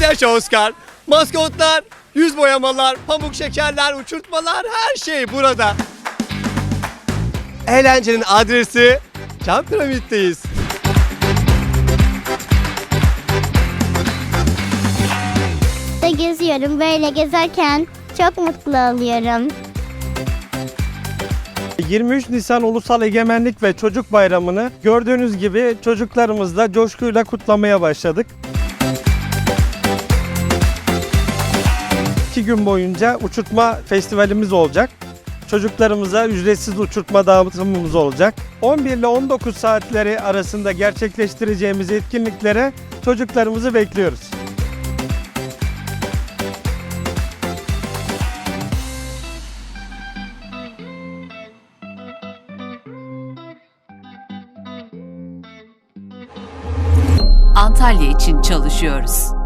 Palyaço Oscar, maskotlar, yüz boyamalar, pamuk şekerler, uçurtmalar her şey burada. Eğlencenin adresi Cam Piramit'teyiz. Geziyorum. Böyle gezerken çok mutlu oluyorum. 23 Nisan Ulusal Egemenlik ve Çocuk Bayramı'nı gördüğünüz gibi çocuklarımızla coşkuyla kutlamaya başladık. İki gün boyunca uçurtma festivalimiz olacak. Çocuklarımıza ücretsiz uçurtma dağıtımımız olacak. 11 ile 19 saatleri arasında gerçekleştireceğimiz etkinliklere çocuklarımızı bekliyoruz. Antalya için çalışıyoruz.